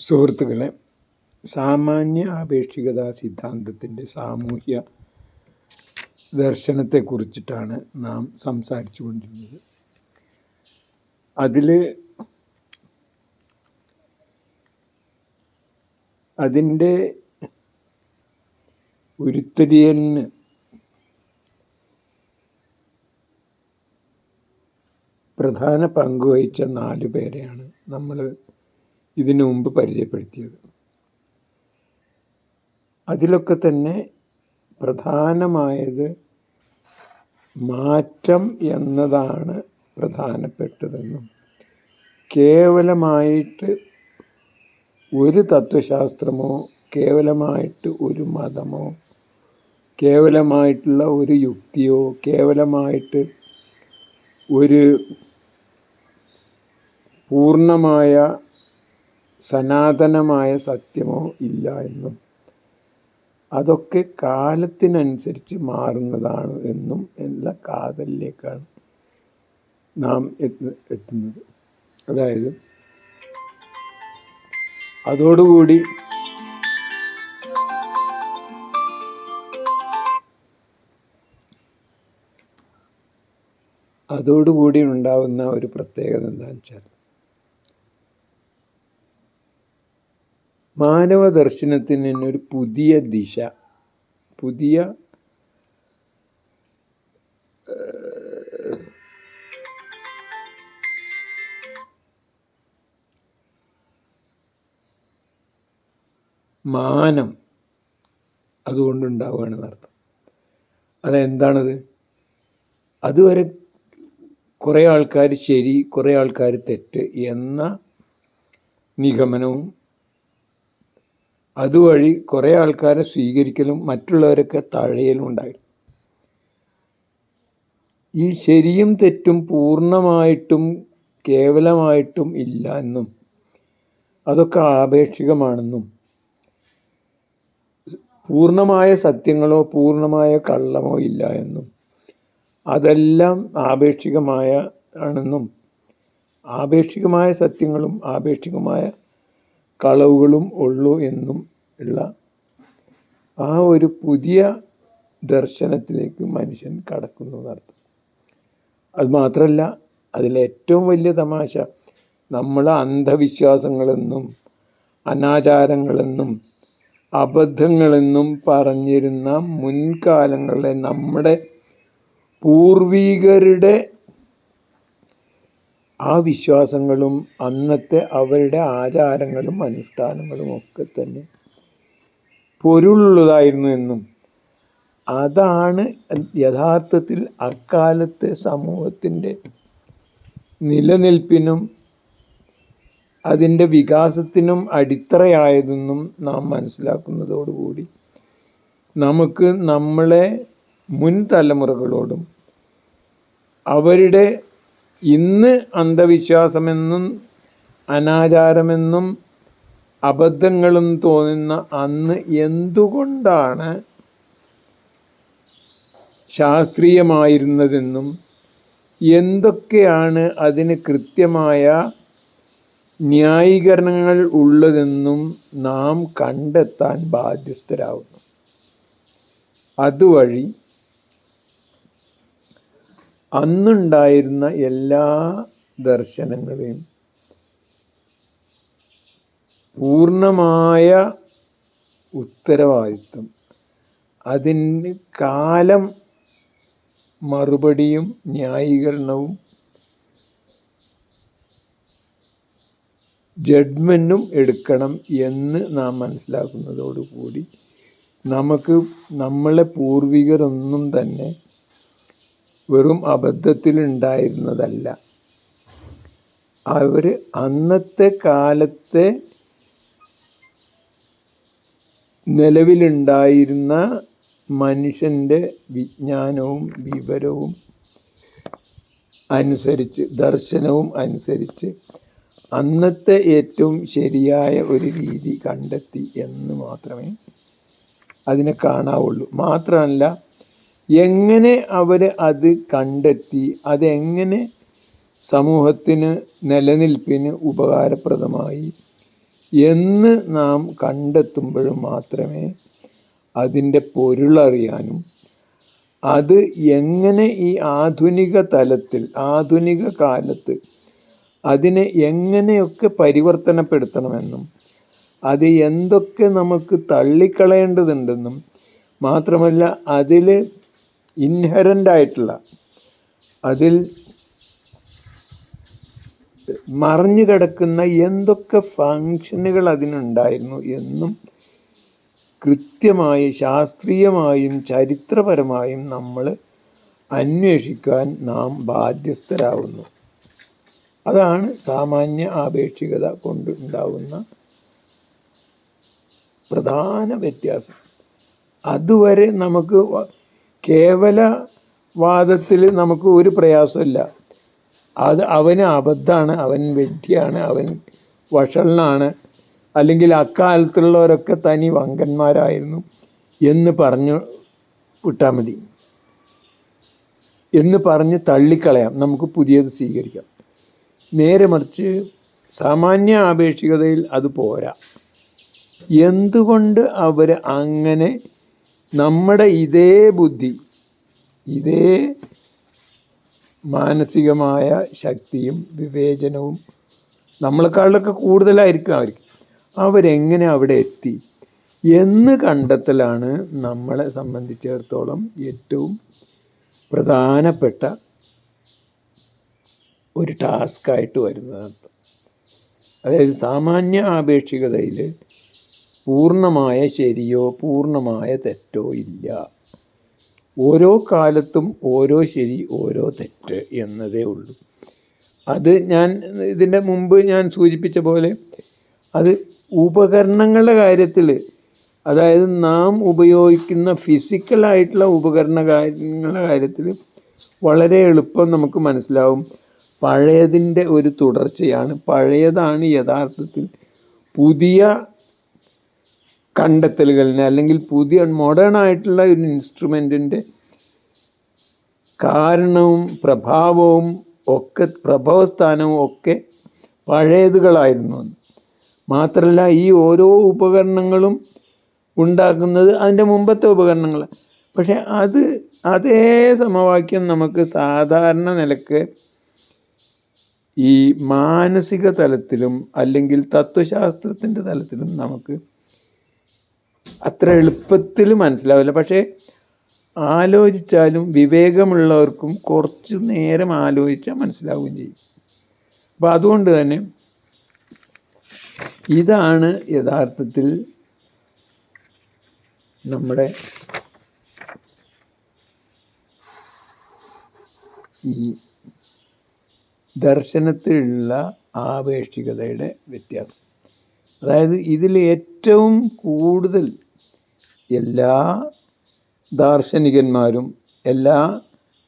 സുഹൃത്തുക്കളെ സാമാന്യ ആപേക്ഷികതാ സിദ്ധാന്തത്തിന്റെ സാമൂഹ്യ ദർശനത്തെക്കുറിച്ചിട്ടാണ് നാം സംസാരിച്ചു കൊണ്ടിരുന്നത് അതിൽ അതിന്റെ ഉരുത്തിരിയലിന് പ്രധാന പങ്കുവഹിച്ച നാല് പേരെയാണ് നമ്മൾ ഇതിനു മുമ്പ് പരിചയപ്പെടുത്തിയത്. അതിലൊക്കെ തന്നെ പ്രധാനമായത് മാറ്റം എന്നതാണ് പ്രധാനപ്പെട്ടതെന്നും കേവലമായിട്ട് ഒരു തത്വശാസ്ത്രമോ കേവലമായിട്ട് ഒരു മതമോ കേവലമായിട്ടുള്ള ഒരു യുക്തിയോ കേവലമായിട്ട് ഒരു പൂർണമായ സനാതനമായ സത്യമോ ഇല്ല എന്നും അതൊക്കെ കാലത്തിനനുസരിച്ച് മാറുന്നതാണ് എന്നും എല്ലാ കാതലിലേക്കാണ് നാം എത്തു എത്തുന്നത്. അതായത് അതോടുകൂടി അതോടുകൂടി ഉണ്ടാവുന്ന ഒരു പ്രത്യേകത എന്താണെന്ന് വെച്ചാൽ മാനവ ദർശനത്തിന് ഒരു പുതിയ ദിശ. പുതിയ മാനം അതുകൊണ്ടുണ്ടാവുകയാണെന്ന് അർത്ഥം അതെന്താണത്? അതുവരെ കുറേ ആൾക്കാർ ശരി കുറേ ആൾക്കാർ തെറ്റ് എന്ന നിഗമനവും അതുവഴി കുറേ ആൾക്കാരെ സ്വീകരിക്കലും മറ്റുള്ളവരൊക്കെ തഴയലും ഉണ്ടായി. ഈ ശരിയും തെറ്റും പൂർണമായിട്ടും കേവലമായിട്ടും ഇല്ല എന്നും അതൊക്കെ ആപേക്ഷികമാണെന്നും പൂർണമായ സത്യങ്ങളോ പൂർണമായ കള്ളമോ ഇല്ല എന്നും അതെല്ലാം ആപേക്ഷികമായ ആണെന്നും ആപേക്ഷികമായ സത്യങ്ങളും ആപേക്ഷികമായ കളവുകളും ഉള്ളൂ എന്നും ഉള്ള ആ ഒരു പുതിയ ദർശനത്തിലേക്ക് മനുഷ്യൻ കടക്കുന്നു എന്നർത്ഥം. അത് മാത്രമല്ല അതിലേറ്റവും വലിയ തമാശ നമ്മൾ അന്ധവിശ്വാസങ്ങളെന്നും അനാചാരങ്ങളെന്നും അബദ്ധങ്ങളെന്നും പറഞ്ഞിരുന്ന മുൻകാലങ്ങളിലെ നമ്മുടെ പൂർവികരുടെ ആ വിശ്വാസങ്ങളും അന്നത്തെ അവരുടെ ആചാരങ്ങളും അനുഷ്ഠാനങ്ങളും ഒക്കെ തന്നെ പൊരുളുള്ളതായിരുന്നു എന്നും അതാണ് യഥാർത്ഥത്തിൽ അക്കാലത്തെ സമൂഹത്തിന്റെ നിലനിൽപ്പിനും അതിന്റെ വികാസത്തിനും അടിത്തറയായതെന്നും നാം മനസ്സിലാക്കുന്നതോടുകൂടി നമുക്ക് നമ്മളെ മുൻ തലമുറകളോടും അവരുടെ ഇന്ന് അന്ധവിശ്വാസമെന്നും അനാചാരമെന്നും അബദ്ധങ്ങളും തോന്നുന്ന അന്ന് എന്തുകൊണ്ടാണ് ശാസ്ത്രീയമായിരുന്നതെന്നും എന്തൊക്കെയാണ് അതിന് കൃത്യമായ ന്യായീകരണങ്ങൾ ഉള്ളതെന്നും നാം കണ്ടെത്താൻ ബാധ്യസ്ഥരാകുന്നു. അതുവഴി അന്നുണ്ടായിരുന്ന എല്ലാ ദർശനങ്ങളെയും പൂർണമായ ഉത്തരവാദിത്വം. അതിന് കാലം മറുപടിയും ന്യായീകരണവും ജഡ്മെന്റും എടുക്കണം എന്ന് നാം മനസ്സിലാക്കുന്നതോടുകൂടി നമുക്ക് നമ്മളെ പൂർവികരൊന്നും തന്നെ വെറും അബദ്ധത്തിലുണ്ടായിരുന്നതല്ല. അവർ അന്നത്തെ കാലത്തെ നിലവിലുണ്ടായിരുന്ന മനുഷ്യന്റെ വിജ്ഞാനവും വിവരവും അനുസരിച്ച് ദർശനവും അനുസരിച്ച് അന്നത്തെ ഏറ്റവും ശരിയായ ഒരു രീതി കണ്ടെത്തി എന്ന് മാത്രമേ അതിനെ കാണാവുള്ളൂ. മാത്രമല്ല എങ്ങനെ അവർ അത് കണ്ടെത്തി അതെങ്ങനെ സമൂഹത്തിന് നിലനിൽപ്പിന് ഉപകാരപ്രദമായി എന്ന് നാം കണ്ടെത്തുമ്പോൾ മാത്രമേ അതിന്റെ പൊരുളറിയാനും അത് എങ്ങനെ ഈ ആധുനിക തലത്തിൽ ആധുനിക കാലത്ത് അതിനെ എങ്ങനെയൊക്കെ പരിവർത്തനപ്പെടുത്തണമെന്നും അത് എന്തൊക്കെ നമുക്ക് തള്ളിക്കളയേണ്ടതുണ്ടെന്നും മാത്രമല്ല അതിൽ ഇൻഹറന്റ് ആയിട്ടുള്ള അതിൽ മറിഞ്ഞു കിടക്കുന്ന എന്തൊക്കെ ഫങ്ഷനുകൾ അതിനുണ്ടായിരുന്നു എന്നും കൃത്യമായി ശാസ്ത്രീയമായും ചരിത്രപരമായും നമ്മൾ അന്വേഷിക്കാൻ നാം ബാധ്യസ്ഥരാകുന്നു അതാണ് സാമാന്യ ആപേക്ഷികത കൊണ്ടുണ്ടാവുന്ന പ്രധാന വ്യത്യാസം. അതുവരെ നമുക്ക് കേവല വാദത്തിൽ നമുക്ക് ഒരു പ്രയാസമില്ല. അത് അവന് അബദ്ധമാണ് അവൻ വെട്ടിയാണ് അവൻ വഷളനാണ് അല്ലെങ്കിൽ അക്കാലത്തുള്ളവരൊക്കെ തനി വങ്കന്മാരായിരുന്നു എന്ന് പറഞ്ഞു വിട്ടാൽ മതി. എന്ന് പറഞ്ഞ് തള്ളിക്കളയാം. നമുക്ക് പുതിയത് സ്വീകരിക്കാം. നേരെ മറിച്ച് സാമാന്യ ആപേക്ഷികതയിൽ അത് പോരാ. എന്തുകൊണ്ട് അവർ അങ്ങനെ നമ്മുടെ ഇതേ ബുദ്ധി ഇതേ മാനസികമായ ശക്തിയും വിവേചനവും നമ്മളെക്കാളൊക്കെ കൂടുതലായിരിക്കും അവർക്ക്. അവരെങ്ങനെ അവിടെ എത്തി? എന്ന് കണ്ടെത്തലാണ് നമ്മളെ സംബന്ധിച്ചിടത്തോളം ഏറ്റവും പ്രധാനപ്പെട്ട ഒരു ടാസ്ക്കായിട്ട് വരുന്നത്. അതായത് സാമാന്യ ആപേക്ഷികതയിൽ പൂർണമായ ശരിയോ പൂർണമായ തെറ്റോ ഇല്ല. ഓരോ കാലത്തും ഓരോ ശരി ഓരോ തെറ്റ് എന്നതേ ഉള്ളൂ. അത് ഞാൻ ഇതിന്റെ മുമ്പ് ഞാൻ സൂചിപ്പിച്ച പോലെ അത് ഉപകരണങ്ങളുടെ കാര്യത്തിൽ അതായത് നാം ഉപയോഗിക്കുന്ന ഫിസിക്കലായിട്ടുള്ള ഉപകരണ കാര്യങ്ങളുടെ കാര്യത്തിൽ വളരെ എളുപ്പം നമുക്ക് മനസ്സിലാവും. പഴയതിന്റെ ഒരു തുടർച്ചയാണ്. പഴയതാണ് യഥാർത്ഥത്തിൽ പുതിയ കണ്ടെത്തലുകളിനെ അല്ലെങ്കിൽ പുതിയ മോഡേൺ ആയിട്ടുള്ള ഒരു ഇൻസ്ട്രുമെന്റിന്റെ കാരണവും പ്രഭാവവും ഒക്കെ പ്രഭവസ്ഥാനവും ഒക്കെ പഴയതുകളായിരുന്നു. മാത്രമല്ല ഈ ഓരോ ഉപകരണങ്ങളും ഉണ്ടാക്കുന്നത് അതിന്റെ മുമ്പത്തെ ഉപകരണങ്ങൾ പക്ഷേ അത് അതേ സമവാക്യം നമുക്ക് സാധാരണ നിലയ്ക്ക് ഈ മാനസിക തലത്തിലും അല്ലെങ്കിൽ തത്വശാസ്ത്രത്തിന്റെ തലത്തിലും നമുക്ക് അത്ര എളുപ്പത്തിൽ മനസ്സിലാവില്ല. പക്ഷേ ആലോചിച്ചാലും വിവേകമുള്ളവർക്കും കുറച്ച് നേരം ആലോചിച്ചാൽ മനസ്സിലാവുകയും ചെയ്യും. അപ്പോൾ അതുകൊണ്ട് തന്നെ ഇതാണ് യഥാർത്ഥത്തിൽ നമ്മുടെ ഈ ദർശനത്തിലുള്ള ആപേക്ഷികതയുടെ വ്യത്യാസം. അതായത് ഇതിൽ ഏറ്റവും കൂടുതൽ എല്ലാ ദാർശനികന്മാരും എല്ലാ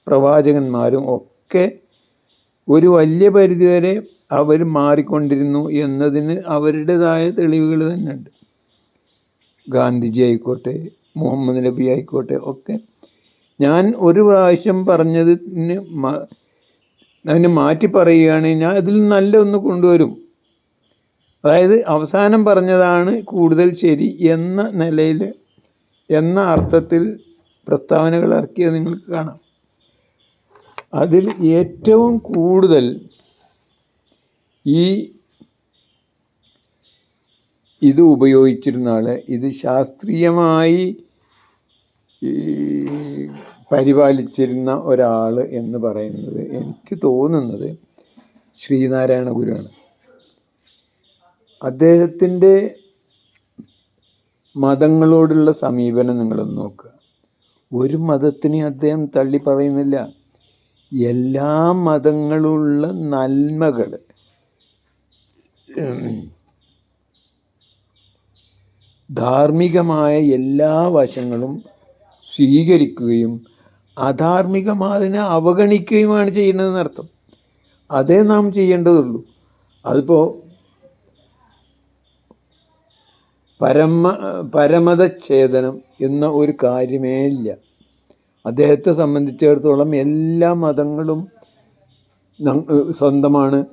പ്രവാചകന്മാരും ഒക്കെ ഒരു വലിയ പരിധിവരെ അവർ മാറിക്കൊണ്ടിരുന്നു എന്നതിന് അവരുടേതായ തെളിവുകൾ തന്നെയുണ്ട്. ഗാന്ധിജി ആയിക്കോട്ടെ മുഹമ്മദ് നബി ആയിക്കോട്ടെ ഒക്കെ. ഞാൻ ഒരു പ്രാവശ്യം പറഞ്ഞതിന് അതിന് മാറ്റി പറയുകയാണ് ഞാൻ അതിൽ നല്ല ഒന്ന് കൊണ്ടുവരും. അതായത് അവസാനം പറഞ്ഞതാണ് കൂടുതൽ ശരി എന്ന നിലയിൽ എന്ന അർത്ഥത്തിൽ പ്രസ്താവനകൾ ഇറക്കിയത് നിങ്ങൾക്ക് കാണാം. അതിൽ ഏറ്റവും കൂടുതൽ ഈ ഇത് ഉപയോഗിച്ചിരുന്ന ആൾ ഇത് ശാസ്ത്രീയമായി പരിപാലിച്ചിരുന്ന ഒരാൾ എന്ന് പറയുന്നത് എനിക്ക് തോന്നുന്നത് ശ്രീനാരായണ ഗുരുവാണ്. അദ്ദേഹത്തിന്റെ മതങ്ങളോടുള്ള സമീപനം നിങ്ങളൊന്ന് നോക്കുക. ഒരു മതത്തിനെ അദ്ദേഹം തള്ളി പറയുന്നില്ല. എല്ലാ മതങ്ങളുള്ള നന്മകൾ. ധാർമ്മികമായ എല്ലാ വശങ്ങളും സ്വീകരിക്കുകയും അധാർമികമാതിനെ അവഗണിക്കുകയുമാണ് ചെയ്യുന്നതെന്നർത്ഥം. അതേ നാം ചെയ്യേണ്ടതുള്ളൂ. അതിപ്പോൾ പരമ പരമതച്ഛേദനം എന്ന ഒരു കാര്യമേ ഇല്ല. അദ്ദേഹത്തെ സംബന്ധിച്ചിടത്തോളം എല്ലാ മതങ്ങളും സ്വന്തമാണ്.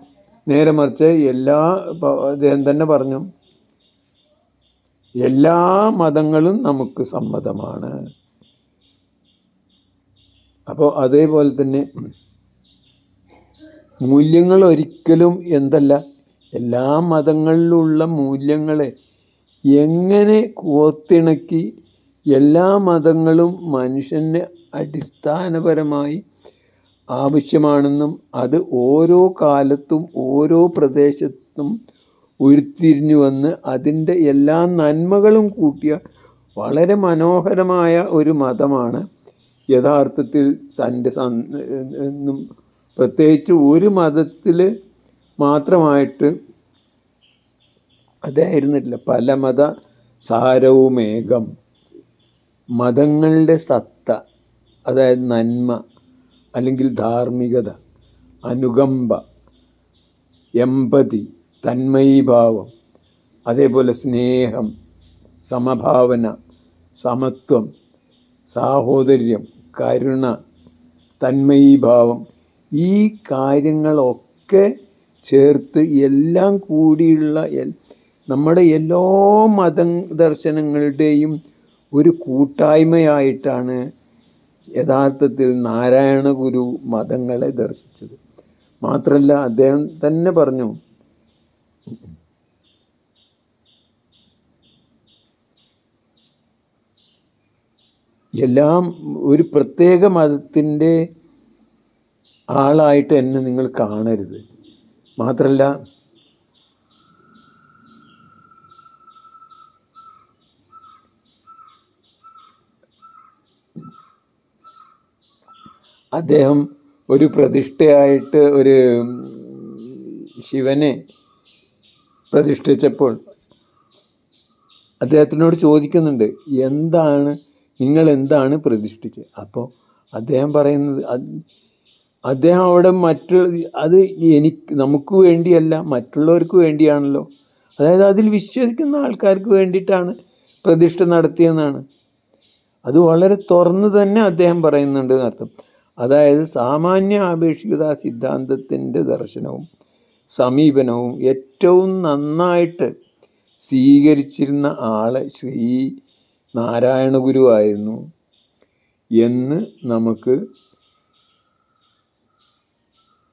നേരെ മറിച്ച് എല്ലാ അദ്ദേഹം തന്നെ പറഞ്ഞു എല്ലാ മതങ്ങളും നമുക്ക് സമ്മതമാണ്. അപ്പോൾ അതേപോലെ തന്നെ മൂല്യങ്ങൾ ഒരിക്കലും എന്തല്ല എല്ലാ മതങ്ങളിലുള്ള മൂല്യങ്ങളെ എങ്ങനെ കോർത്തിണക്കി എല്ലാ മതങ്ങളും മനുഷ്യന് അടിസ്ഥാനപരമായി ആവശ്യമാണെന്നും അത് ഓരോ കാലത്തും ഓരോ പ്രദേശത്തും ഉരുത്തിരിഞ്ഞു വന്ന് അതിന്റെ എല്ലാ നന്മകളും കൂട്ടിയ വളരെ മനോഹരമായ ഒരു മതമാണ്. യഥാർത്ഥത്തിൽ തന്റെ പ്രത്യേകിച്ച് ഒരു മതത്തിൽ മാത്രമായിട്ട് അതായിരുന്നില്ല. പല മത സാരവുമേകം മതങ്ങളുടെ സത്ത അതായത് നന്മ അല്ലെങ്കിൽ ധാർമ്മികത അനുകമ്പ എമ്പതി തന്മയീഭാവം അതേപോലെ സ്നേഹം സമഭാവന സമത്വം സാഹോദര്യം കരുണ തന്മയീഭാവം ഈ കാര്യങ്ങളൊക്കെ ചേർത്ത് എല്ലാം കൂടിയുള്ള നമ്മുടെ എല്ലാ മത ദർശനങ്ങളുടെയും ഒരു കൂട്ടായ്മയായിട്ടാണ് യഥാർത്ഥത്തിൽ നാരായണ ഗുരു മതങ്ങളെ ദർശിച്ചത്. മാത്രമല്ല അദ്ദേഹം തന്നെ പറഞ്ഞു എല്ലാം ഒരു പ്രത്യേക മതത്തിന്റെ ആളായിട്ട് എന്നെ നിങ്ങൾ കാണരുത്. മാത്രമല്ല അദ്ദേഹം ഒരു പ്രതിഷ്ഠയായിട്ട് ഒരു ശിവനെ പ്രതിഷ്ഠിച്ചപ്പോൾ അദ്ദേഹത്തിനോട് ചോദിക്കുന്നുണ്ട് എന്താണ് നിങ്ങൾ എന്താണ് പ്രതിഷ്ഠിച്ചത്? അപ്പോൾ അദ്ദേഹം പറയുന്നത് അദ്ദേഹം അവിടെ മറ്റു അത് എനിക്ക് നമുക്ക് വേണ്ടിയല്ല മറ്റുള്ളവർക്ക് വേണ്ടിയാണല്ലോ. അതായത് അതിൽ വിശ്വസിക്കുന്ന ആൾക്കാർക്ക് വേണ്ടിയിട്ടാണ് പ്രതിഷ്ഠ നടത്തിയെന്നാണ്. അത് വളരെ തുറന്ന് തന്നെ അദ്ദേഹം പറയുന്നുണ്ട് എന്നർത്ഥം. അതായത് സാമാന്യ ആപേക്ഷികത സിദ്ധാന്തത്തിന്റെ ദർശനവും സമീപനവും ഏറ്റവും നന്നായിട്ട് സ്വീകരിച്ചിരുന്ന ആൾ ശ്രീ നാരായണ ഗുരുവായിരുന്നു എന്ന് നമുക്ക്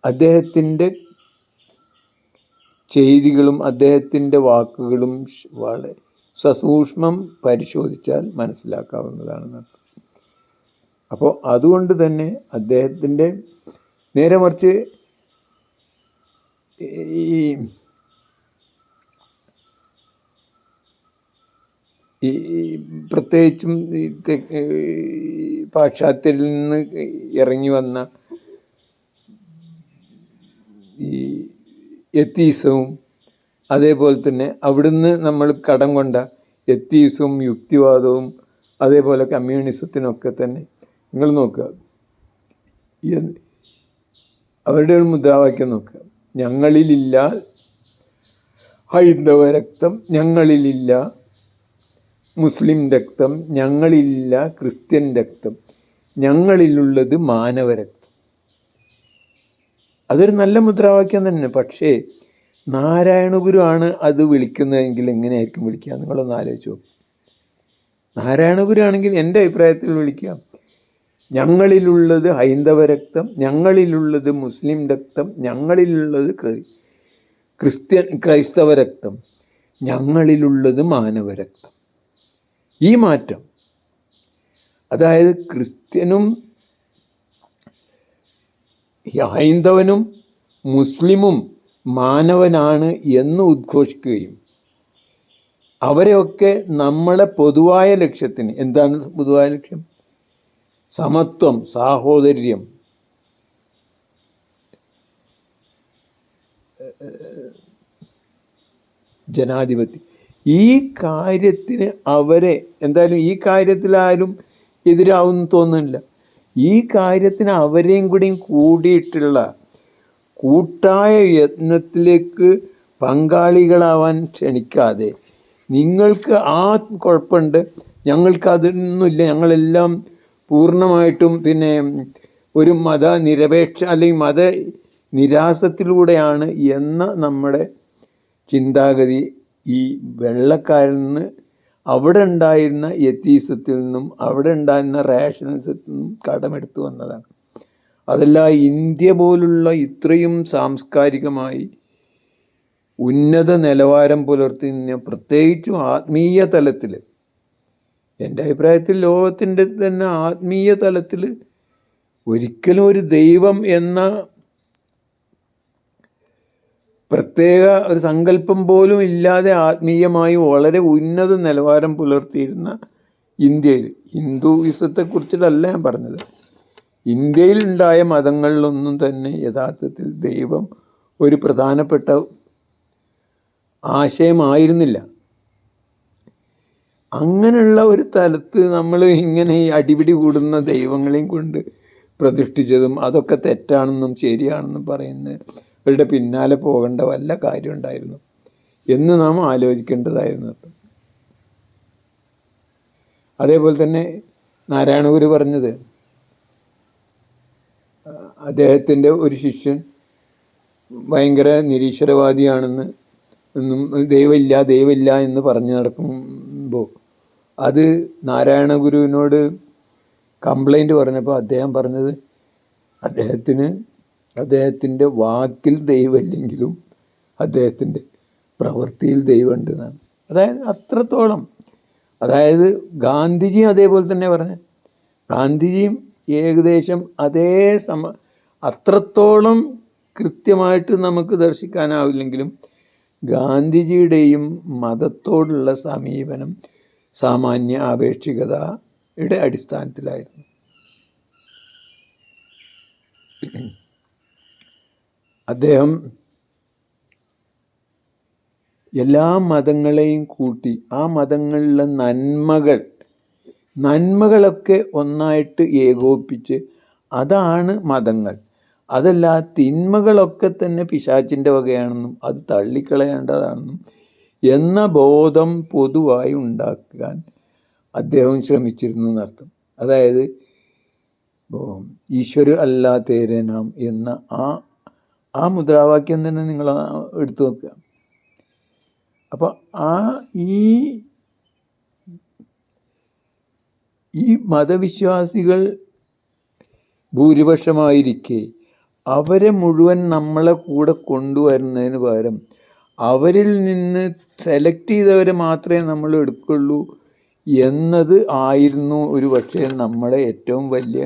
അദ്ദേഹത്തിന്റെ ചെയ്തികളും അദ്ദേഹത്തിന്റെ വാക്കുകളും വളരെ സസൂക്ഷ്മം പരിശോധിച്ചാൽ മനസ്സിലാക്കാവുന്നതാണ്. അപ്പോൾ അതുകൊണ്ട് തന്നെ അദ്ദേഹത്തിന്റെ നേരെ മറിച്ച് ഈ ഈ പ്രത്യേകിച്ചും ഈ പാശ്ചാത്യരിൽ നിന്ന് ഇറങ്ങി വന്ന ഈ എത്തീസവും അതേപോലെ തന്നെ അവിടുന്ന് നമ്മൾ കടം കൊണ്ട എത്തീസവും യുക്തിവാദവും അതേപോലെ കമ്മ്യൂണിസത്തിനൊക്കെ തന്നെ നിങ്ങൾ നോക്കുക. അവരുടെ ഒരു മുദ്രാവാക്യം നോക്കുക. ഞങ്ങളിലില്ല. ഹൈന്ദവ രക്തം ഞങ്ങളിലില്ല. മുസ്ലിം രക്തം ഞങ്ങളിലില്ല. ക്രിസ്ത്യൻ രക്തം ഞങ്ങളിലുള്ളത് മാനവരക്തം അതൊരു നല്ല മുദ്രാവാക്യം തന്നെ. പക്ഷേ നാരായണഗുരു ആണ് അത് വിളിക്കുന്നതെങ്കിൽ എങ്ങനെയായിരിക്കും വിളിക്കുക? നിങ്ങളൊന്ന് ആലോചിച്ചു നാരായണഗുരു ആണെങ്കിൽ എന്റെ അഭിപ്രായത്തിൽ വിളിക്കാം. ഞങ്ങളിലുള്ളത് ഹൈന്ദവ രക്തം ഞങ്ങളിലുള്ളത് മുസ്ലിം രക്തം ഞങ്ങളിലുള്ളത് ക്രി- ക്രിസ്ത്യൻ ക്രൈസ്തവ രക്തം ഞങ്ങളിലുള്ളത് മാനവരക്തം ഈ മാറ്റം അതായത് ക്രിസ്ത്യനും ഹൈന്ദവനും മുസ്ലിമും മാനവനാണ് എന്ന് ഉദ്ഘോഷിക്കുകയും അവരെയൊക്കെ നമ്മളെ പൊതുവായ ലക്ഷ്യത്തിന് എന്താണ് പൊതുവായ ലക്ഷ്യം? സമത്വം സാഹോദര്യം. ജനാധിപത്യം. ഈ കാര്യത്തിന് അവരെ എന്തായാലും ഈ കാര്യത്തിലാരും എതിരാവുമെന്ന് തോന്നുന്നില്ല. ഈ കാര്യത്തിന് അവരെയും കൂടിയും കൂടിയിട്ടുള്ള കൂട്ടായ യത്നത്തിലേക്ക് പങ്കാളികളാവാൻ ക്ഷണിക്കാതെ നിങ്ങൾക്ക് ആ കുഴപ്പമുണ്ട്. ഞങ്ങൾക്ക് അതൊന്നുമില്ല ഞങ്ങളെല്ലാം പൂർണമായിട്ടും പിന്നെ ഒരു മത നിരപേക്ഷ അല്ലെങ്കിൽ മത നിരാസത്തിലൂടെയാണ് എന്ന നമ്മുടെ ചിന്താഗതി ഈ വെള്ളക്കാരിൽ നിന്ന് അവിടെ ഉണ്ടായിരുന്ന യത്തീസത്തിൽ നിന്നും അവിടെ ഉണ്ടായിരുന്ന റേഷനൽസത്തിൽ നിന്നും കടമെടുത്തു വന്നതാണ്. അതല്ല ഇന്ത്യ പോലുള്ള ഇത്രയും സാംസ്കാരികമായി ഉന്നത നിലവാരം പുലർത്തുന്ന പ്രത്യേകിച്ചും ആത്മീയ തലത്തിൽ എന്റെ അഭിപ്രായത്തിൽ ലോകത്തിന്റെ തന്നെ ആത്മീയ തലത്തിൽ ഒരിക്കലും ഒരു ദൈവം എന്ന പ്രത്യേക ഒരു സങ്കല്പം പോലും ഇല്ലാതെ ആത്മീയമായി വളരെ ഉന്നത നിലവാരം പുലർത്തിയിരുന്ന ഇന്ത്യയിൽ. ഹിന്ദുയിസത്തെക്കുറിച്ചിട്ടല്ല ഞാൻ പറഞ്ഞത്. ഇന്ത്യയിൽ ഉണ്ടായ മതങ്ങളിലൊന്നും തന്നെ യഥാർത്ഥത്തിൽ ദൈവം ഒരു പ്രധാനപ്പെട്ട ആശയമായിരുന്നില്ല. അങ്ങനെയുള്ള ഒരു തലത്ത് നമ്മൾ ഇങ്ങനെ ഈ അടിപിടി കൂടുന്ന ദൈവങ്ങളെയും കൊണ്ട് പ്രതിഷ്ഠിച്ചതും അതൊക്കെ തെറ്റാണെന്നും ശരിയാണെന്നും പറയുന്നവരുടെ പിന്നാലെ പോകേണ്ട വല്ല കാര്യം ഉണ്ടായിരുന്നു എന്ന് നാം ആലോചിക്കേണ്ടതായിരുന്നു അതേപോലെ തന്നെ നാരായണഗുരു പറഞ്ഞത് അദ്ദേഹത്തിന്റെ ഒരു ശിഷ്യൻ ഭയങ്കര നിരീശ്വരവാദിയാണെന്ന് എന്നും ദൈവമില്ല ദൈവമില്ല എന്ന് പറഞ്ഞു നടക്കുമ്പോൾ അത് നാരായണ ഗുരുവിനോട് കംപ്ലൈന്റ് പറഞ്ഞപ്പോൾ അദ്ദേഹം പറഞ്ഞത് അദ്ദേഹത്തിന് അദ്ദേഹത്തിന്റെ വാക്കിൽ ദൈവമില്ലെങ്കിലും അദ്ദേഹത്തിന്റെ പ്രവൃത്തിയിൽ ദൈവമുണ്ട് എന്നാണ് അതായത് അത്രത്തോളം. അതായത് ഗാന്ധിജിയും അതേപോലെ തന്നെ പറഞ്ഞു. ഗാന്ധിജിയും ഏകദേശം അതേ സമ അത്രത്തോളം കൃത്യമായിട്ട് നമുക്ക് ദർശിക്കാനാവില്ലെങ്കിലും ഗാന്ധിജിയുടെയും മതത്തോടുള്ള സമീപനം സാമാന്യ ആപേക്ഷികതയുടെ അടിസ്ഥാനത്തിലായിരുന്നു. അദ്ദേഹം എല്ലാ മതങ്ങളെയും കൂട്ടി ആ മതങ്ങളിലെ നന്മകൾ നന്മകളൊക്കെ ഒന്നായിട്ട് ഏകോപിപ്പിച്ച് അതാണ് മതങ്ങൾ. അതല്ല തിന്മകളൊക്കെ തന്നെ പിശാച്ചിന്റെ വകയാണെന്നും അത് തള്ളിക്കളയേണ്ടതാണെന്നും എന്ന ബോധം പൊതുവായി ഉണ്ടാക്കാൻ അദ്ദേഹം ശ്രമിച്ചിരുന്നു എന്നർത്ഥം. അതായത് ഈശ്വര അല്ലാത്തേരെ തേരെ നാം എന്ന ആ ആ മുദ്രാവാക്യം തന്നെ നിങ്ങൾ എടുത്തു നോക്കുക. അപ്പോൾ ആ ഈ ഈ മതവിശ്വാസികൾ ഭൂരിപക്ഷമായിരിക്കെ അവരെ മുഴുവൻ നമ്മളെ കൂടെ കൊണ്ടുവരുന്നതിന് പകരം അവരിൽ നിന്ന് സെലക്ട് ചെയ്തവരെ മാത്രമേ നമ്മൾ എടുക്കുള്ളൂ എന്നത് ആയിരുന്നു ഒരു പക്ഷേ നമ്മുടെ ഏറ്റവും വലിയ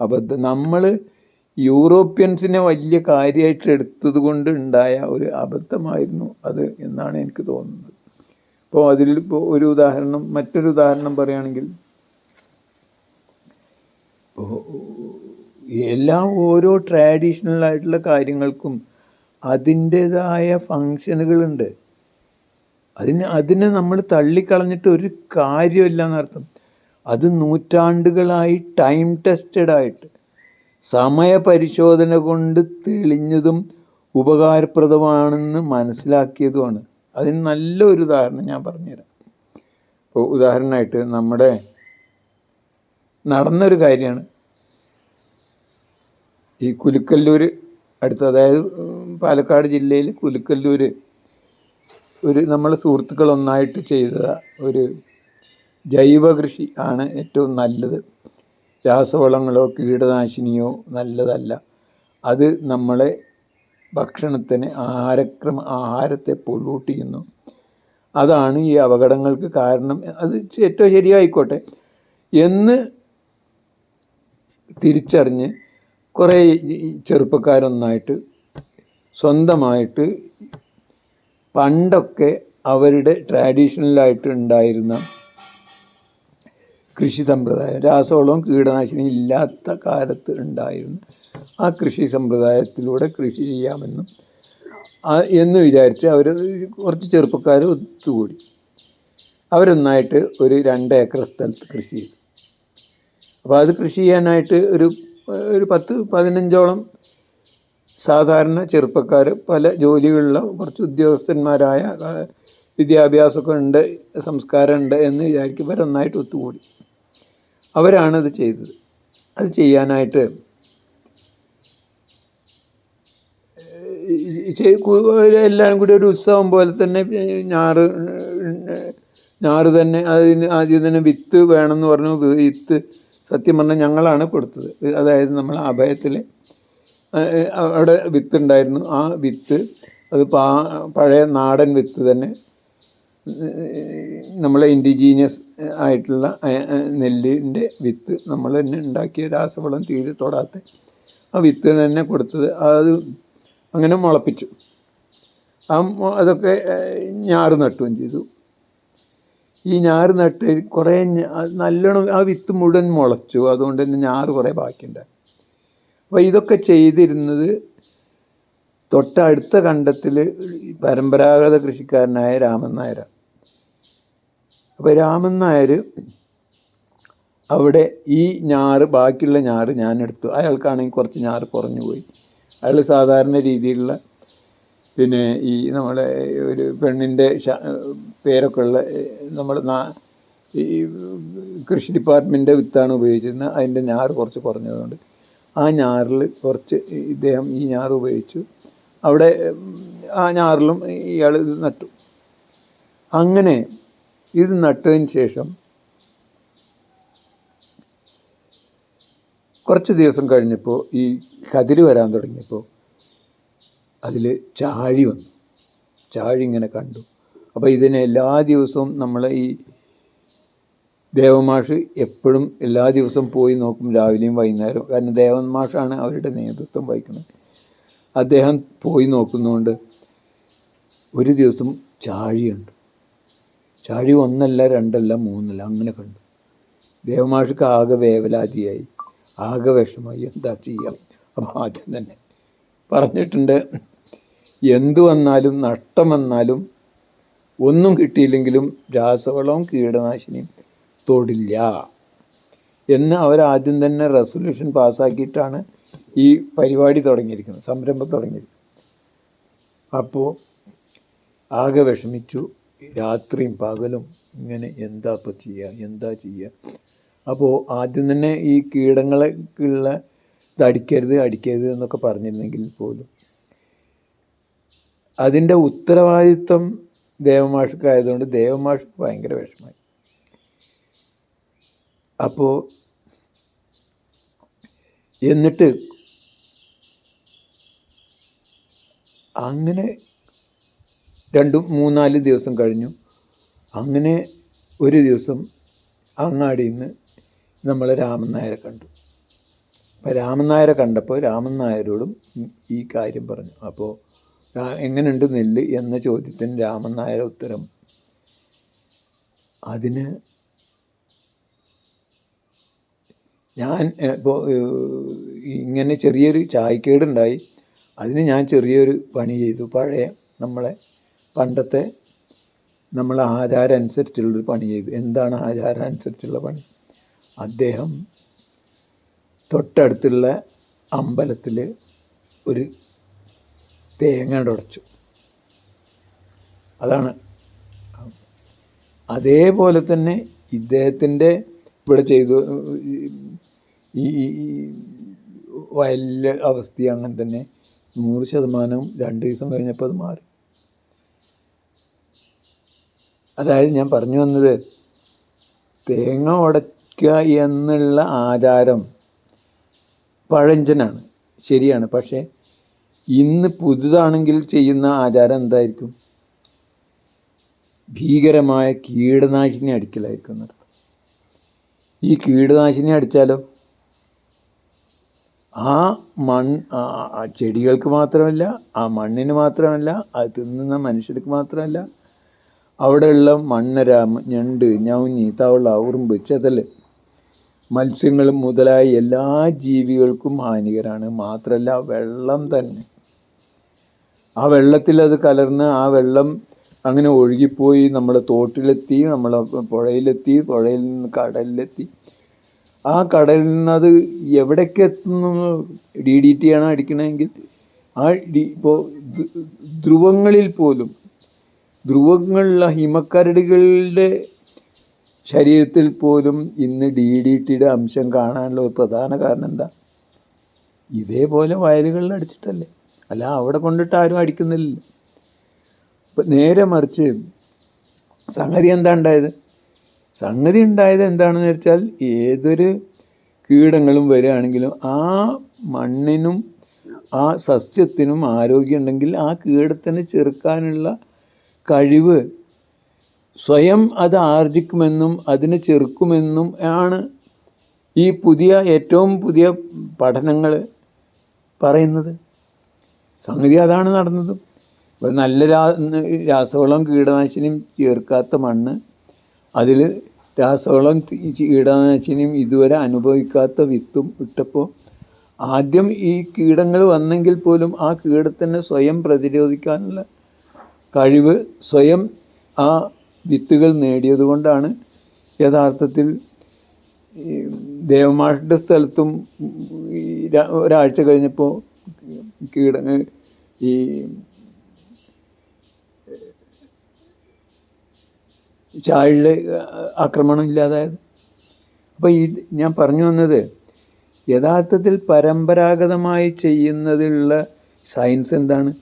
അബദ്ധം. നമ്മൾ യൂറോപ്യൻസിനെ വലിയ കാര്യമായിട്ട് എടുത്തത് കൊണ്ട് ഉണ്ടായ ഒരു അബദ്ധമായിരുന്നു അത് എന്നാണ് എനിക്ക് തോന്നുന്നത്. അപ്പോൾ അതിൽ ഇപ്പോൾ ഒരു ഉദാഹരണം മറ്റൊരു ഉദാഹരണം പറയുകയാണെങ്കിൽ എല്ലാ ഓരോ ട്രാഡീഷണൽ ആയിട്ടുള്ള കാര്യങ്ങൾക്കും അതിന്റേതായ ഫങ്ഷനുകളുണ്ട് അതിന് അതിനെ നമ്മൾ തള്ളിക്കളഞ്ഞിട്ട് ഒരു കാര്യമില്ല എന്നർത്ഥം അത് നൂറ്റാണ്ടുകളായി ടൈം ടെസ്റ്റഡ് ആയിട്ട് സമയപരിശോധന കൊണ്ട് തെളിഞ്ഞതും ഉപകാരപ്രദമാണെന്ന് മനസ്സിലാക്കിയതുമാണ്. അതിന് നല്ലൊരു ഉദാഹരണം ഞാൻ പറഞ്ഞുതരാം. ഇപ്പോൾ ഉദാഹരണമായിട്ട് നമ്മുടെ നടന്നൊരു കാര്യമാണ്. ഈ കുലുക്കല്ലൂർ അടുത്ത് അതായത് പാലക്കാട് ജില്ലയിൽ കുലുക്കല്ലൂർ ഒരു നമ്മൾ സുഹൃത്തുക്കൾ ഒന്നായിട്ട് ചെയ്ത ഒരു ജൈവ കൃഷി ആണ് ഏറ്റവും നല്ലത്. രാസവളങ്ങളോ കീടനാശിനിയോ നല്ലതല്ല. അത് നമ്മളെ ഭക്ഷണത്തിന് ആഹാരക്രമ ആഹാരത്തെ പൊള്ളൂട്ട് ചെയ്യുന്നു. അതാണ് ഈ അപകടങ്ങൾക്ക് കാരണം. അത് ഏറ്റവും ശരിയായിക്കോട്ടെ. എന്ന് തിരിച്ചറിഞ്ഞ് കുറേ ചെറുപ്പക്കാരൊന്നായിട്ട് സ്വന്തമായിട്ട് പണ്ടൊക്കെ അവരുടെ ട്രാഡീഷണലായിട്ട് ഉണ്ടായിരുന്ന കൃഷി സമ്പ്രദായം രാസവളവും കീടനാശിനി ഇല്ലാത്ത കാലത്ത് ഉണ്ടായിരുന്ന ആ കൃഷി സമ്പ്രദായത്തിലൂടെ കൃഷി ചെയ്യാമെന്നും എന്ന് വിചാരിച്ച് അവർ കുറച്ച് ചെറുപ്പക്കാർ ഒത്തുകൂടി. അവരൊന്നായിട്ട് ഒരു രണ്ട് ഏക്കർ സ്ഥലത്ത് കൃഷി ചെയ്തു. അപ്പോൾ അത് കൃഷി ചെയ്യാനായിട്ട് ഒരു ഒരു പത്ത് പതിനഞ്ചോളം സാധാരണ ചെറുപ്പക്കാർ പല ജോലികളിലുള്ള കുറച്ച് ഉദ്യോഗസ്ഥന്മാരായ വിദ്യാഭ്യാസമൊക്കെ ഉണ്ട് സംസ്കാരമുണ്ട് എന്ന് വിചാരിക്കും ഇവരൊന്നായിട്ട് ഒത്തുകൂടി. അവരാണത് ചെയ്തത്. അത് ചെയ്യാനായിട്ട് എല്ലാവരും കൂടി ഒരു ഉത്സവം പോലെ തന്നെ ഞാറ് ഞാറ് തന്നെ അതിന് ആദ്യം തന്നെ വിത്ത് വേണമെന്ന് പറഞ്ഞു വിത്ത് സത്യം പറഞ്ഞാൽ ഞങ്ങളാണ് കൊടുത്തത്. അതായത് നമ്മൾ അഭയത്തിൽ അവിടെ വിത്ത് ഉണ്ടായിരുന്നു. ആ വിത്ത് അത് പാ പഴയ നാടൻ വിത്ത് തന്നെ നമ്മളെ ഇൻഡിജീനിയസ് ആയിട്ടുള്ള നെല്ലിന്റെ വിത്ത് നമ്മൾ തന്നെ ഉണ്ടാക്കിയ രാസവളം തീരെ തൊടാത്ത ആ വിത്ത് തന്നെ കൊടുത്തത്. അത് അങ്ങനെ മുളപ്പിച്ചു. ആ അതൊക്കെ ഞാറ് നട്ടുകയും ചെയ്തു. ഈ ഞാറ് നട്ട് കുറേ നല്ലോണം ആ വിത്ത് മുഴുവൻ മുളച്ചു. അതുകൊണ്ട് തന്നെ ഞാറ് കുറേ ബാക്കിയുണ്ടായി. അപ്പോൾ ഇതൊക്കെ ചെയ്തിരുന്നത് തൊട്ടടുത്ത കണ്ടത്തിൽ പരമ്പരാഗത കൃഷിക്കാരനായ രാമൻ നായരാണ് അപ്പോൾ രാമൻ നായർ അവിടെ ഈ ഞാറ് ബാക്കിയുള്ള ഞാറ് ഞാനെടുത്തു. അയാൾക്കാണെങ്കിൽ കുറച്ച് ഞാറ് കുറഞ്ഞു പോയി അയാൾ സാധാരണ രീതിയിലുള്ള പിന്നെ ഈ നമ്മളെ ഒരു പെണ്ണിന്റെ പേരൊക്കെ ഉള്ള നമ്മൾ ഈ കൃഷി ഡിപ്പാർട്ട്മെന്റിന്റെ വിത്താണ് ഉപയോഗിച്ചിരുന്നത്. അതിന്റെ ഞാറ് കുറച്ച് കുറഞ്ഞതുകൊണ്ട് ആ ഞാറിൽ കുറച്ച് ഇദ്ദേഹം ഈ ഞാറ് ഉപയോഗിച്ചു. അവിടെ ആ ഞാറിലും ഇയാൾ ഇത് നട്ടു. അങ്ങനെ ഇത് നട്ടതിന് ശേഷം കുറച്ച് ദിവസം കഴിഞ്ഞപ്പോൾ ഈ കതിര് വരാൻ തുടങ്ങിയപ്പോൾ അതിൽ ചാഴി വന്നു. ചാഴി ഇങ്ങനെ കണ്ടു. അപ്പോൾ ഇതിനെ എല്ലാ ദിവസവും നമ്മൾ ഈ ദേവമാഷ് എപ്പോഴും എല്ലാ ദിവസവും പോയി നോക്കും രാവിലെയും വൈകുന്നേരവും കാരണം ദേവൻ മാഷാണ് അവരുടെ നേതൃത്വം വഹിക്കുന്നത്. അദ്ദേഹം പോയി നോക്കുന്നതുകൊണ്ട് ഒരു ദിവസം ചാഴിയുണ്ട്. ചാഴി ഒന്നല്ല രണ്ടല്ല മൂന്നല്ല അങ്ങനെ കണ്ടു. ദേവമാഷക്ക് ആകെ വേവലാതിയായി. ആകെ വിഷമായി എന്താ ചെയ്യാം? അപ്പം ആദ്യം തന്നെ പറഞ്ഞിട്ടുണ്ട് എന്തു വന്നാലും നഷ്ടം വന്നാലും ഒന്നും കിട്ടിയില്ലെങ്കിലും രാസവളവും കീടനാശിനിയും തൊടില്ല എന്ന് അവരാദ്യം തന്നെ റെസൊല്യൂഷൻ പാസ്സാക്കിയിട്ടാണ് ഈ പരിപാടി തുടങ്ങിയിരിക്കുന്നത് സംരംഭം തുടങ്ങിയിരിക്കുന്നത്. അപ്പോൾ ആകെ വിഷമിച്ചു രാത്രിയും പകലും ഇങ്ങനെ എന്താ ഇപ്പോൾ ചെയ്യുക എന്താ ചെയ്യുക അപ്പോൾ ആദ്യം തന്നെ ഈ കീടങ്ങളൊക്കെയുള്ള ഇത് അടിക്കരുത് എന്നൊക്കെ പറഞ്ഞിരുന്നെങ്കിൽ പോലും. അതിന്റെ ഉത്തരവാദിത്വം ദേവമാഷക്കായതുകൊണ്ട് ദേവമാഷക്ക് ഭയങ്കര വിഷമമായി. അപ്പോൾ എന്നിട്ട് അങ്ങനെ രണ്ടും മൂന്നാൽ ദിവസം കഴിഞ്ഞു. അങ്ങനെ ഒരു ദിവസം അങ്ങാടിയിൽ നിന്ന് നമ്മൾ രാമൻ നായരെ കണ്ടു. അപ്പോൾ രാമൻ നായരെ കണ്ടപ്പോൾ രാമൻ നായരോടും ഈ കാര്യം പറഞ്ഞു. അപ്പോൾ എങ്ങനെയുണ്ട് നെല്ല് എന്ന ചോദ്യത്തിന് രാമൻ നായർ ഉത്തരം. അതിന് ഞാൻ ഇപ്പോൾ ഇങ്ങനെ ചെറിയൊരു ചായക്കേടുണ്ടായി. അതിന് ഞാൻ ചെറിയൊരു പണി ചെയ്തു. പഴയ നമ്മളെ പണ്ടത്തെ നമ്മളെ ആചാരം അനുസരിച്ചുള്ളൊരു പണി ചെയ്തു. എന്താണ് ആചാരം അനുസരിച്ചുള്ള പണി? അദ്ദേഹം തൊട്ടടുത്തുള്ള അമ്പലത്തിൽ ഒരു തേങ്ങ ഉടച്ചു. അതാണ്. അതേപോലെ തന്നെ ഇദ്ദേഹത്തിന്റെ ഇവിടെ ചെയ്തു ഈ വയലിലെ അവസ്ഥ അങ്ങനെ തന്നെ. നൂറ് ശതമാനവും രണ്ട് ദിവസം കഴിഞ്ഞപ്പോൾ അത് മാറി. അതായത് ഞാൻ പറഞ്ഞു വന്നത് തേങ്ങ ഉടയ്ക്കുക എന്നുള്ള ആചാരം പഴഞ്ചനാണ്. ശരിയാണ്. പക്ഷേ ഇന്ന് പുതുതാണെങ്കിൽ ചെയ്യുന്ന ആചാരം എന്തായിരിക്കും? ഭീകരമായ കീടനാശിനി അടിക്കലായിരിക്കും എന്നർത്ഥം ഈ കീടനാശിനി അടിച്ചാലോ? ആ ആ ചെടികൾക്ക് മാത്രമല്ല ആ മണ്ണിന് മാത്രമല്ല അത് തിന്നുന്ന മനുഷ്യർക്ക് മാത്രമല്ല. അവിടെയുള്ള മണ്ണര ഞണ്ട് ഞൗഞ്ഞി തവള ഉറുമ്പ് ചെതൽ മത്സ്യങ്ങൾ മുതലായ എല്ലാ ജീവികൾക്കും ഹാനികരാണ്. മാത്രമല്ല വെള്ളം തന്നെ. ആ വെള്ളത്തിൽ അത് കലർന്ന് ആ വെള്ളം അങ്ങനെ ഒഴുകിപ്പോയി നമ്മുടെ തോട്ടിലെത്തി നമ്മളെ പുഴയിലെത്തി പുഴയിൽ നിന്ന് കടലിലെത്തി. ആ കടലിൽ നിന്ന് അത് എവിടേക്ക് എത്തുന്നു ഡി ഡി ടി ആണ് അടിക്കണമെങ്കിൽ ആ ഡി ഇപ്പോൾ ധ്രുവങ്ങളിൽ പോലും ധ്രുവങ്ങളിലുള്ള ഹിമക്കരടികളുടെ ശരീരത്തിൽ പോലും ഇന്ന് ഡി ഡി ടിയുടെ അംശം കാണാനുള്ള ഒരു പ്രധാന കാരണം എന്താ? ഇതേപോലെ വയലുകളിൽ അടിച്ചിട്ടല്ലേ? അല്ല അവിടെ കൊണ്ടിട്ട് ആരും അടിക്കുന്നില്ല ഇപ്പം നേരെ മറിച്ച് സംഗതി എന്താ ഉണ്ടായത്? സംഗതി ഉണ്ടായത് എന്താണെന്ന് വെച്ചാൽ ഏതൊരു കീടങ്ങളും വരികയാണെങ്കിലും ആ മണ്ണിനും ആ സസ്യത്തിനും ആരോഗ്യം ഉണ്ടെങ്കിൽ ആ കീടത്തിനെ ചെറുക്കാനുള്ള കഴിവ് സ്വയം അത് ആർജിക്കുമെന്നും അതിനെ ചെറുക്കുമെന്നും ആണ് ഈ പുതിയ ഏറ്റവും പുതിയ പഠനങ്ങൾ പറയുന്നത്. സംഗതി അതാണ് നടന്നത്. നല്ല രാ രാസവളം കീടനാശിനിയും ചേർക്കാത്ത മണ്ണ് അതിൽ രാസവളം കീടനാശിനിയും ഇതുവരെ അനുഭവിക്കാത്ത വിത്തും ഇട്ടപ്പോൾ ആദ്യം ഈ കീടങ്ങൾ വന്നെങ്കിൽ പോലും ആ കീടത്തിനെ സ്വയം പ്രതിരോധിക്കാനുള്ള കഴിവ് സ്വയം ആ വിത്തുകൾ നേടിയതുകൊണ്ടാണ് യഥാർത്ഥത്തിൽ ദേവമാഷിന്റെ സ്ഥലത്തും ഒരാഴ്ച കഴിഞ്ഞപ്പോൾ കീടങ്ങൾ ഈ ചാഴിയുടെ ആക്രമണം ഇല്ലാതായത്. അപ്പോൾ ഈ ഞാൻ പറഞ്ഞു വന്നത് യഥാർത്ഥത്തിൽ പരമ്പരാഗതമായി ചെയ്യുന്നതിലുള്ള സയൻസ് എന്താണ്?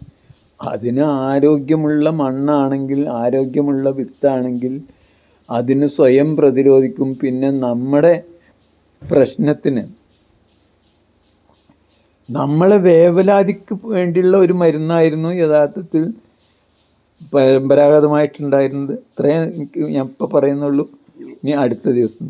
അതിന് ആരോഗ്യമുള്ള മണ്ണാണെങ്കിൽ ആരോഗ്യമുള്ള വിത്താണെങ്കിൽ അതിന് സ്വയം പ്രതിരോധിക്കും. പിന്നെ നമ്മുടെ പ്രശ്നത്തിന് നമ്മളെ വേവലാതിക്ക് വേണ്ടിയുള്ള ഒരു മരുന്നായിരുന്നു യഥാർത്ഥത്തിൽ പരമ്പരാഗതമായിട്ടുണ്ടായിരുന്നത് ഇത്രയും ഞാൻ ഇപ്പോൾ പറയുന്നുള്ളൂ. ഇനി അടുത്ത ദിവസം